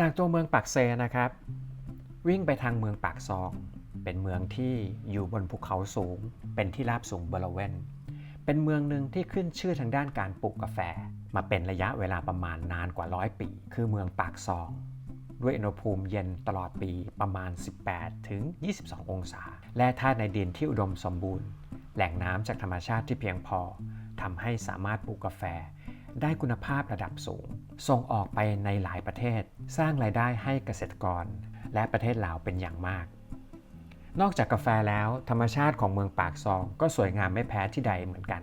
จากตัวเมืองปากเซนะครับ วิ่งไปทางเมืองปากซอง เป็นเมืองที่อยู่บนภูเขาสูง เป็นที่ราบสูงบริเวณเป็นเมืองหนึ่งที่ขึ้นชื่อทางด้านการปลูกกาแฟ มาเป็นระยะเวลาประมาณนานกว่าร้อยปี คือเมืองปากซอง ด้วยอุณหภูมิเย็นตลอดปีประมาณ 18 ถึง 22 องศา และธาตุในดินที่อุดมสมบูรณ์ แหล่งน้ำจากธรรมชาติที่เพียงพอทำให้สามารถปลูกกาแฟ ได้คุณภาพระดับสูง ส่งออกไปในหลายประเทศ สร้างรายได้ให้เกษตรกร และประเทศลาวเป็นอย่างมาก นอกจากกาแฟแล้วธรรมชาติของเมืองปากซองก็สวยงามไม่แพ้ที่ใดเหมือนกัน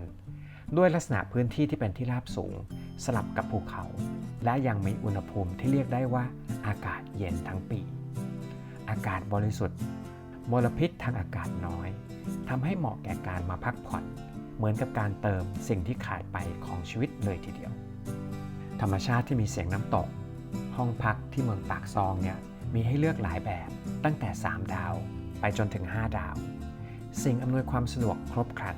ด้วยลักษณะพื้นที่ที่เป็นที่ราบสูง สลับกับภูเขา และยังมีอุณหภูมิที่เรียกได้ว่าอากาศเย็นทั้งปี อากาศบริสุทธิ์มลพิษทางอากาศน้อยทำให้เหมาะแก่การมาพักผ่อน เหมือนกับการเติมสิ่งที่ขาดไปของชีวิตเลยทีเดียว ธรรมชาติที่มีเสียงน้ำตก ห้องพักที่เมืองปากซองเนี่ยมีให้เลือกหลายแบบตั้งแต่ 3 ดาว ไปจนถึง 5 ดาว สิ่งอำนวยความสะดวกครบครัน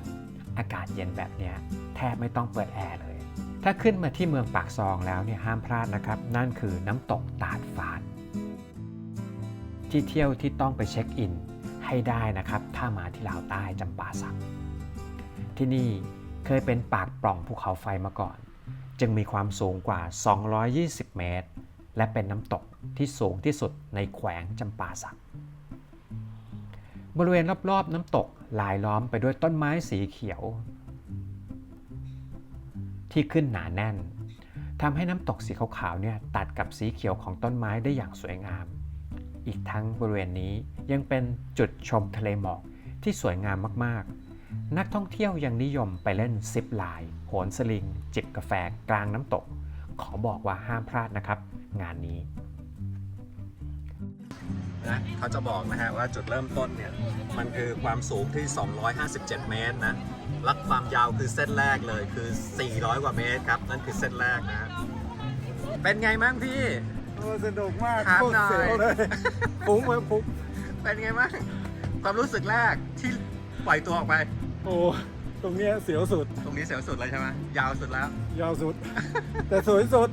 อากาศเย็นแบบเนี้ยแทบไม่ต้องเปิดแอร์เลย ถ้าขึ้นมาที่เมืองปากซองแล้วเนี่ยห้ามพลาดนะครับ นั่นคือน้ำตกตาดฟานที่เที่ยวที่ต้องไปเช็คอินให้ได้นะครับ ถ้ามาที่ลาวใต้จำปาสัก ที่นี่เคยเป็นปากปล่องภูเขาไฟมาก่อน จึงมีความสูงกว่า 220 เมตร และเป็นน้ำตกที่สูงที่สุดในแขวงจำปาสัก บริเวณรอบๆน้ำตกลายล้อมไปด้วยต้นไม้สีเขียว ที่ขึ้นหนาแน่นทำให้น้ำตกสีขาวๆเนี่ยตัดกับสีเขียวของต้นไม้ได้อย่างสวยงาม อีกทั้งบริเวณนี้ยังเป็นจุดชมทะเลหมอกที่สวยงามมากๆ นักท่องเที่ยวยังนิยมไปเล่นซิปไลน์โหนสลิง จิบกาแฟกลางน้ำตก ขอบอกว่าห้ามพลาดนะครับ งานนี้นะเขาจะบอกนะฮะว่าจุดเริ่มต้นเนี่ย มันคือความสูงที่ 257 เมตรนะลักความยาวคือเส้นแรกเลยคือ 400 กว่าเมตรครับ นั่นคือเส้นแรกนะ เป็นไงบ้างพี่โอ้สนุกมากถามโคตหน่รอยเสียวเลยฟุ้งเลยฟุ้งเป็นไงบ้างความรู้สึกแรกที่ ปล่อยตัวออกไป โอ้ตรงเนี้ยเสียวสุดตรงนี้เสียวสุดเลยใช่ไหมยาวสุดแล้ว ยาวสุด แต่สวยสุด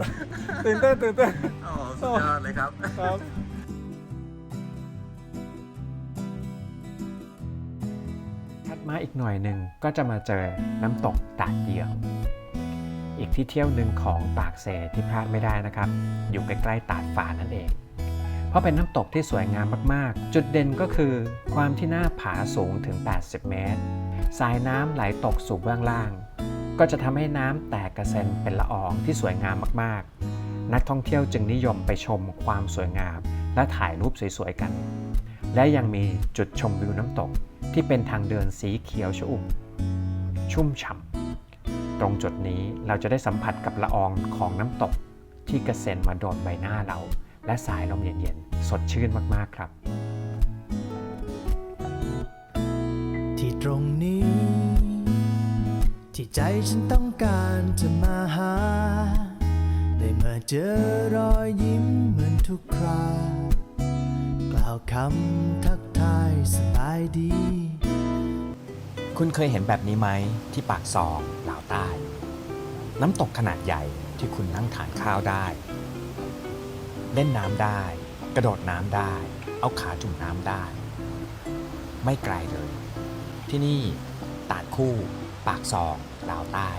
ตื่นเต้นตื่นเต้นโอ้โหสุดยอดเลยครับ ครับถัดมาอีกหน่อยหนึ่งก็จะมาเจอน้ำตกตาดเดียว อีกที่เที่ยวหนึ่งของปากเซที่พลาดไม่ได้นะครับ อยู่ใกล้ๆตาดฝานั่นเอง เพราะเป็นน้ำตกที่สวยงามมากๆ จุดเด่นก็คือ ความที่หน้าผาสูงถึง 80 เมตร สายน้ำไหลตกสู่เบื้องล่าง ก็จะทำให้น้ำแตกกระเซ็นเป็นละอองที่สวยงามมากๆ นักท่องเที่ยวจึงนิยมไปชมความสวยงาม และถ่ายรูปสวยๆกัน และยังมีจุดชมวิวน้ำตกที่เป็นทางเดินสีเขียวชอุ่ม ชุ่มฉ่ำตรงจุดนี้เราจะได้สัมผัสกับละอองของน้ำตกที่กระเซ็นมาโดนใบหน้าเรา และสายลมเย็นๆ สดชื่นมากๆครับ ที่ตรงนี้ ที่ใจฉันต้องการจะมาหา ได้มาเจอรอยยิ้มเหมือนทุกครากล่าวคำทักทายสบายดี คุณเคยเห็นแบบนี้ไหมที่ปากซองลาวใต้ น้ำตกขนาดใหญ่ที่คุณนั่งทานข้าวได้ เล่นน้ำได้ กระโดดน้ำได้ เอาขาจุ่มน้ำได้ ไม่ไกลเลย ที่นี่ตาดคู่ ปากซองลาวใต้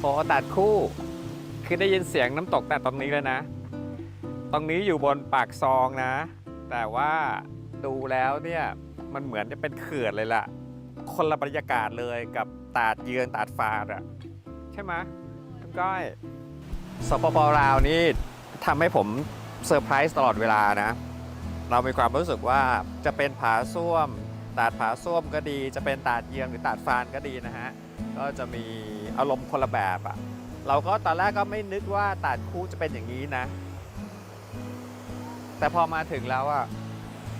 โอ้ตัดคู่ คือได้ยินเสียงน้ำตกแต่ตรงนี้เลยนะ ตรงนี้อยู่บนปากซองนะ แต่ว่าดูแล้วเนี่ยมันเหมือนจะเป็นเขื่อนเลยล่ะ คนละบรรยากาศเลยกับตาดเยือนตาดฟาดอะใช่ไหมคุณก้อย สปปลาวนี่ทำให้ผมเซอร์ไพรส์ตลอดเวลานะ เรามีความรู้สึกว่าจะเป็นผาส้วม ตาดผาส้วมก็ดี จะเป็นตาดเยือนหรือตาดฟานก็ดีนะฮะ ก็จะมีอารมณ์คนละแบบอะเราก็ตอนแรกก็ไม่นึกว่าตาดคู่จะเป็นอย่างนี้นะ แต่พอมาถึงแล้วอะ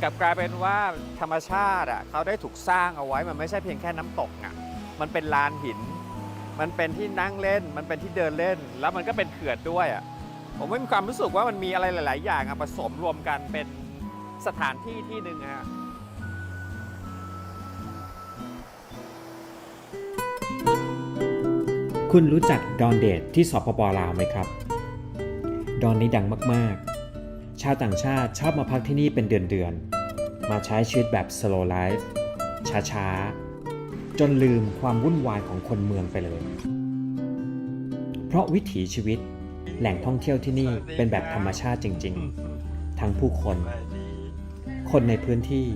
กลับกลายเป็นว่าธรรมชาติอะเขาได้ถูกสร้างเอาไว้มันไม่ใช่เพียงแค่น้ำตกอะมันเป็นลานหิน มันเป็นที่นั่งเล่น มันเป็นที่เดินเล่น แล้วมันก็เป็นเขื่อนด้วยอะ ผมไม่มีความรู้สึกว่ามันมีอะไรหลาย ๆ อย่างอะผสมรวมกันเป็นสถานที่ที่หนึ่งอะคุณรู้จักดอนเดทที่สปปลาวไหมครับ ดอนนี้ดังมาก ๆ ชาวต่างชาติชอบมาพักที่นี่เป็นเดือน ๆ มาใช้ชีวิตแบบ slow life ช้า ๆ จนลืมความวุ่นวายของคนเมืองไปเลย เพราะวิถีชีวิตแหล่งท่องเที่ยวที่นี่เป็นแบบธรรมชาติจริง ๆ ทั้งผู้คน คนในพื้นที่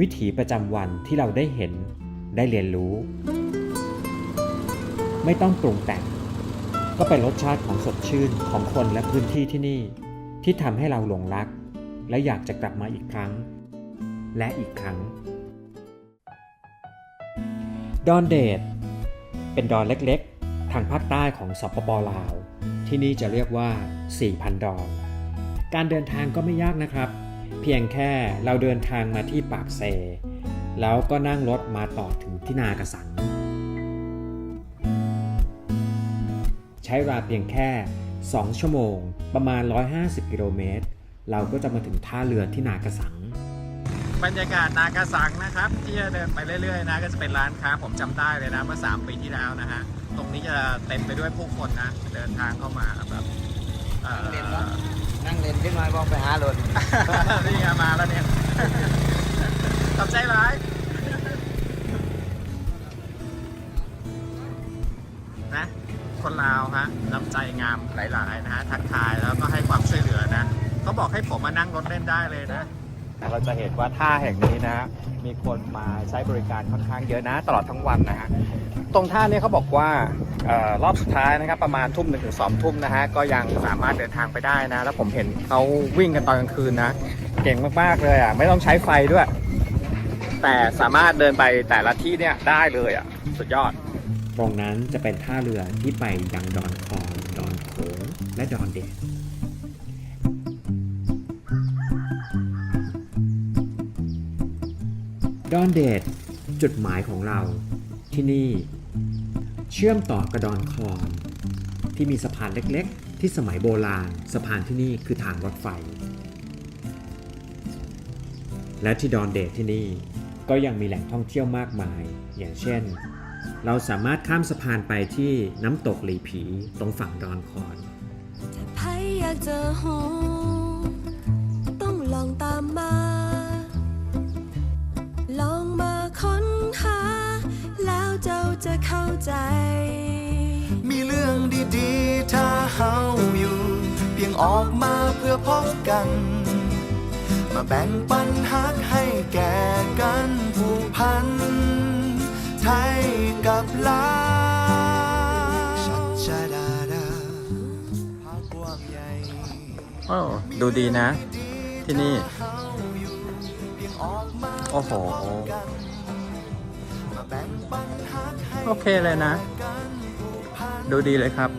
วิถีประจำวันที่เราได้เห็นได้เรียนรู้ ไม่ต้องปรุงแต่ง ก็เป็นรสชาติของสดชื่นของคนและพื้นที่ที่นี่ ที่ทำให้เราหลงรัก และอยากจะกลับมาอีกครั้ง และอีกครั้ง ดอนเดดเป็นดอนเล็กๆ ทางภาคใต้ของสปปลาว ที่นี่จะเรียกว่า 4,000 ดอน การเดินทางก็ไม่ยากนะครับ เพียงแค่เราเดินทางมาที่ปากเซ แล้วก็นั่งรถมาต่อถึงที่นากระสัง ใช้เวลาเพียงแค่ 2 ชั่วโมง ประมาณ 150 กิโลเมตร เราก็จะมาถึงท่าเรือที่นากระสัง บรรยากาศนากาสังนะครับ ที่จะเดินไปเรื่อยๆนะก็จะเป็นร้านค้าผมจำได้เลยนะเมื่อ 3 ปีที่แล้วนะฮะตรงนี้จะเต็มไปด้วยผู้คนนะเดินทางเข้ามาแบบเอ่อนั่งเล่นขึ้นมาบอกไปหารถนี่ไงมาแล้วเนี่ยขอบใจร้ายนะคนลาวฮะน้ำใจงามหลายๆนะฮะทักทายแล้วก็ให้ความช่วยเหลือนะเขาบอกให้ผมมานั่งรถเล่นได้เลยนะ เราจะเห็นว่าท่าแห่งนี้นะมีคนมาใช้บริการค่อนข้างเยอะนะตลอดทั้งวันนะฮะตรงท่านี้เขาบอกว่าออรอบสุดท้ายนะครับประมาณทุ่มหนึ่งถึงสองทุ่มนะฮะก็ยังสามารถเดินทางไปได้นะ แล้วผมเห็นเขาวิ่งกันตอนกลางคืนนะ เก่งมากๆเลยอะไม่ต้องใช้ไฟด้วย แต่สามารถเดินไปแต่ละที่เนี่ยได้เลยอะสุดยอด ตรงนั้นจะเป็นท่าเรือที่ไปยังดอนคอนดอนโขงและดอนเดด ดอนเดดจุดหมายของเราที่นี่ เชื่อมต่อกับดอนคอนที่มีสะพานเล็กๆ ที่สมัยโบราณสะพานที่นี่คือทางรถไฟ และที่ดอนเดดที่นี่ก็ยังมีแหล่งท่องเที่ยวมากมาย อย่างเช่น เราสามารถข้ามสะพานไปที่น้ำตกหลีผีตรงฝั่งดอนคอนถ้าใครอยากเจอหอต้องลองตามมา ออกมาเพื่อพบกัน มาแบ่งปันฮักให้แก่กันผูกพัน ไทยกับลาวชัดชาดาดาภาคกว้างใหญ่โอ้ดูดีนะ ที่นี่ โอ้โห โอเคเลยนะ ดูดีเลยครับ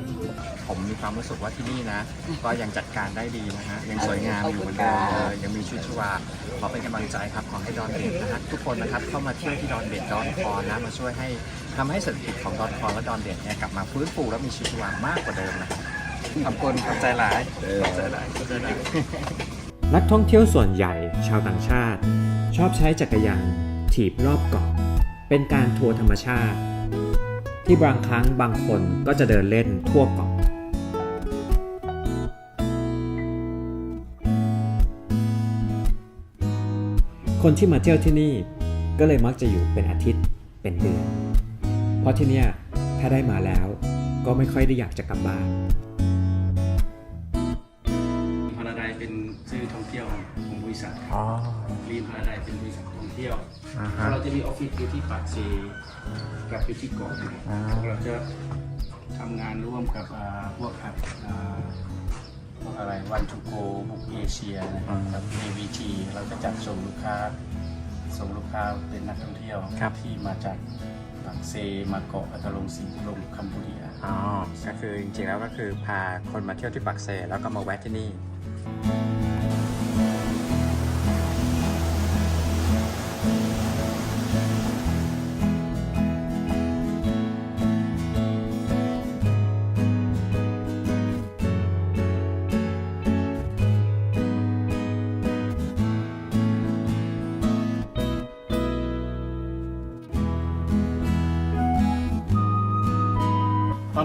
ผมมีความรู้สึกว่าที่นี่นะ ก็ยังจัดการได้ดีนะฮะยังสวยงามอยู่เหมือนเดิมเลยยังมีชีวิตชีวาขอเป็นกำลังใจครับขอให้ดอนเด็ดนะฮะทุกคนนะครับเข้ามาเที่ยวที่ดอนเด็ดดอนคอนนะมาช่วยให้ทำให้เศรษฐกิจของดอนคอนและดอนเด็ดเนี่ยกลับมาฟื้นฟูและมีชีวิตชีวามากกว่าเดิมนะครับขอบคุณขอบใจหลายขอบใจหลายขอบใจหลาย นักท่องเที่ยวส่วนใหญ่ชาวต่างชาติ ชอบใช้จักรยานถีบรอบเกาะเป็นการทัวร์ธรรมชาติ ที่บางครั้งบางคนก็จะเดินเล่นทั่วเกาะ คนที่มาเที่ยวที่นี่ก็เลยมักจะอยู่เป็นอาทิตย์เป็นเดือน เพราะที่เนี่ยถ้าได้มาแล้วก็ไม่ค่อยได้อยากจะกลับบ้านพาราไดเป็นชื่อท่องเที่ยวของบริษัทครับอ๋อ รีมพาราไดเป็นบริษัทท่องเที่ยว อ่าฮะ เราจะมีออฟฟิศอยู่ที่ปากเซกับอยู่ที่เกาะนะครับอ่า เราจะทำงานร่วมกับอ่าพวกครับอ่าพวก อะไรวันทูโกบุกเอเชียนะครับกับ AVT เราจะจัดส่งลูกค้า ส่งลูกค้าเป็นนักท่องเที่ยวครับ ที่มาจากปากเซมาเกาะอัตลงสีลงคัมพูเดียอ๋อก็คือจริงๆแล้วก็คือพาคนมาเที่ยวที่ปักเซแล้วก็มาแวะที่นี่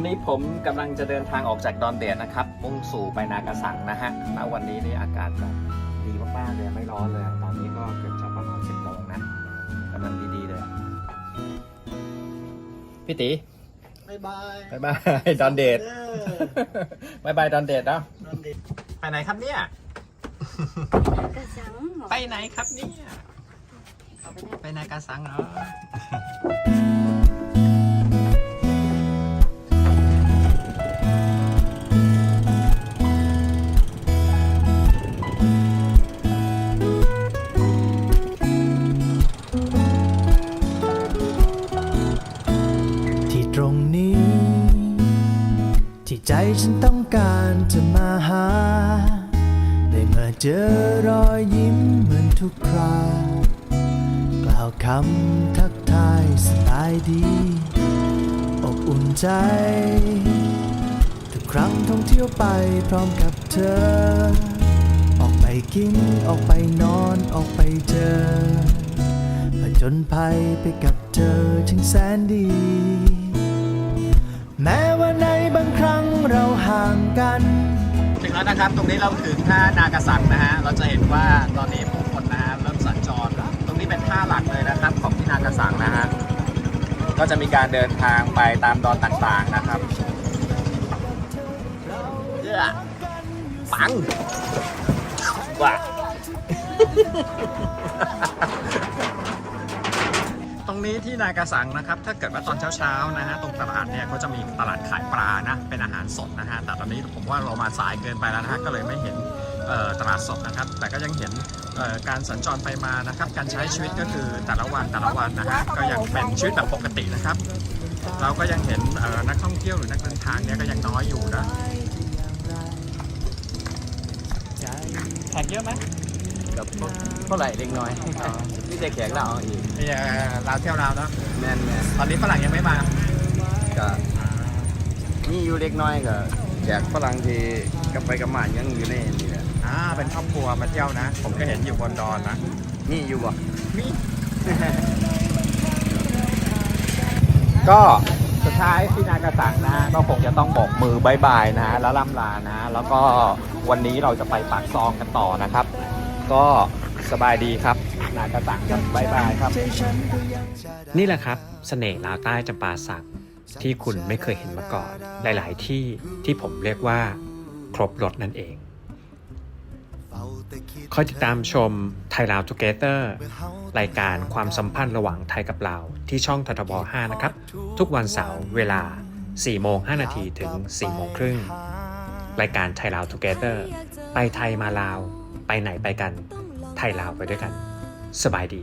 อนอนนี้ผมกำลังจะเดินทางออกจากดอนเดดนะครับ มุ่งสู่ไปนากาสังนะฮะแล้ววันนี้นี่อากาศแบบดีมากๆเลยไม่ร้อนเลย ตอนนี้ก็เกือบจะประมาณ10โมงนะกำลังดีๆเลย พี่ตีบ๊ายบายบายบายดอนเดดบายบายดอนเดดเนาะไปไหนครับเนี่ย กระสังไปไหนครับเนี่ย ไปนากาสังเหรอ ที่ตรงนี้ ที่ใจฉันต้องการจะมาหา ได้มาเจอรอยยิ้มเหมือนทุกครากล่าวคำทักทายสบายดีอบอุ่นใจ ทุกครั้งท่องเที่ยวไปพร้อมกับเธอ ไปกินออกไปนอนออกไปเจอผจญภัยไปกับเธอช่างแสนดี แม้ว่าในบางครั้งเราห่างกันถึงแล้วนะครับ ตรงนี้เราถึงท่านากาสังนะฮะ เราจะเห็นว่าตอนนี้ผู้คนนะฮะเริ่มสัญจร ตรงนี้เป็นท่าหลักเลยนะครับของที่นากาสังนะฮะ ก็จะมีการเดินทางไปตามดอนต่างๆนะครับเย้ปัง ว้าตรงนี้ที่นากาสังนะครับ ถ้าเกิดว่าตอนเช้าๆนะฮะตรงตลาดเนี่ยเขาจะมีตลาดขายปลานะ เป็นอาหารสดนะฮะ แต่ตอนนี้ผมว่าเรามาสายเกินไปแล้วนะฮะ ก็เลยไม่เห็นตลาดสดนะครับ แต่ก็ยังเห็นการสัญจรไปมานะครับ การใช้ชีวิตก็คือแต่ละวันแต่ละวันนะฮะ ก็ยังเป็นชีวิตแบบปกตินะครับ เราก็ยังเห็นนักท่องเที่ยวหรือนักเดินทางเนี่ยก็ยังน้อยอยู่นะ แขกเยอะไหมกับเท่าไหร่เล็กน้อยนี่จะแขกเราเอาอีกนี่ลาวเที่ยวลาวเนาะแม่นแม่นตอนนี้ฝรั่งยังไม่มาก็มีอยู่เล็กน้อยก็แขกฝรั่งที่กลับไปกับหมายังอยู่ในนี่แหละอ่าเป็นครอบครัวมาเที่ยวนะ ผมก็เห็นอยู่บนดอนนะมีอยู่บ่ก็ สุดท้ายที่นากาสังนะฮะก็คงจะต้องบอกมือบายบายนะฮะแล้วล่ำลานะ แล้วก็วันนี้เราจะไปปากซองกันต่อนะครับ ก็สบายดีครับนากาสังครับบายบายครับ นี่แหละครับเสน่ห์ลาวใต้จำปาสักที่คุณไม่เคยเห็นมาก่อน หลาย ๆ ที่ที่ผมเรียกว่า ครบรถนั่นเอง คอยติดตามชมไทยลาวทูเกเตอร์รายการความสัมพันธ์ระหว่างไทยกับลาว ที่ช่องททบ 5 นะครับ ทุกวันเสาร์เวลา 4 โมง 5 นาทีถึง 4 โมงครึ่ง รายการไทยลาวทูเกเตอร์ไปไทยมาลาว ไปไหนไปกัน ไทยลาวไปด้วยกัน สบายดี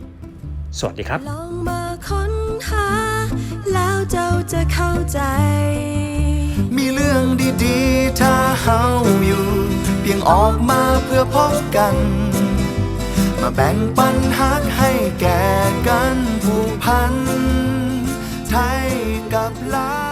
สวัสดีครับ ลองมาค้นหา แล้วเจ้าจะเข้าใจ มีเรื่องดีๆ ถ้าเฮาอยู่เพียงออกมาเพื่อพบกัน มาแบ่งปันฮักให้แก่กันผูกพัน ไทยกับลา